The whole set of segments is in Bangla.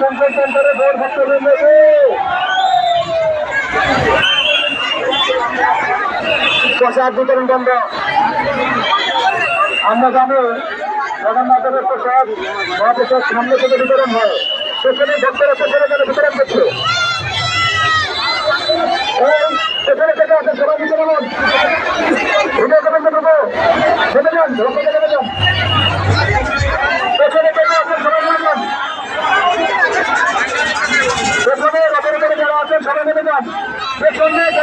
সংসদ সেন্টারে ভোট ভক্তদের প্রসাদ বিতরণ বন্ধ আমরা জানি জগন্নাথের প্রসাদ মহাপ্রসাদ সামনে থেকে বিতরণ হয়। সেখানে ভক্তরা পেছনে করে বিতরণ করছে। পেছনে থেকে আছে সবাই বিতরণ ভিডিও করবেন তো প্রভু যান রথের উপরে যারা আছেন, সবাই নেমে যান। বিতরণ হচ্ছে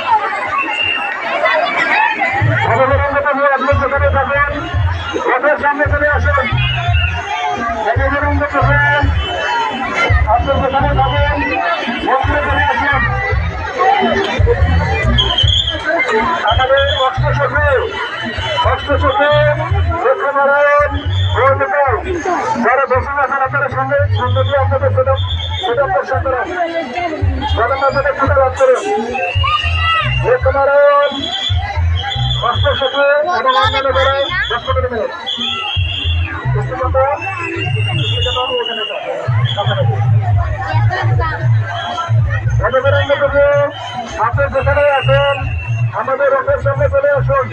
সামনে চলে আসুন। ভগবানগত হয়ে আপনি যেখানে থাকেন। মন্দিরে চলে আসুন। আমাদের কষ্ট সুখে কষ্ট সুখে লক্ষ্মীনারায়ণ গৌরবিকার যারা বসে আছেন আপনাদের সঙ্গে সঙ্গে দিয়ে আপনাদের সেটা সেটা দর্শন করেন। জগন্নাথের সেটা লাভ কষ্ট যারা আমাদের রথের সামনে চলে আসুন।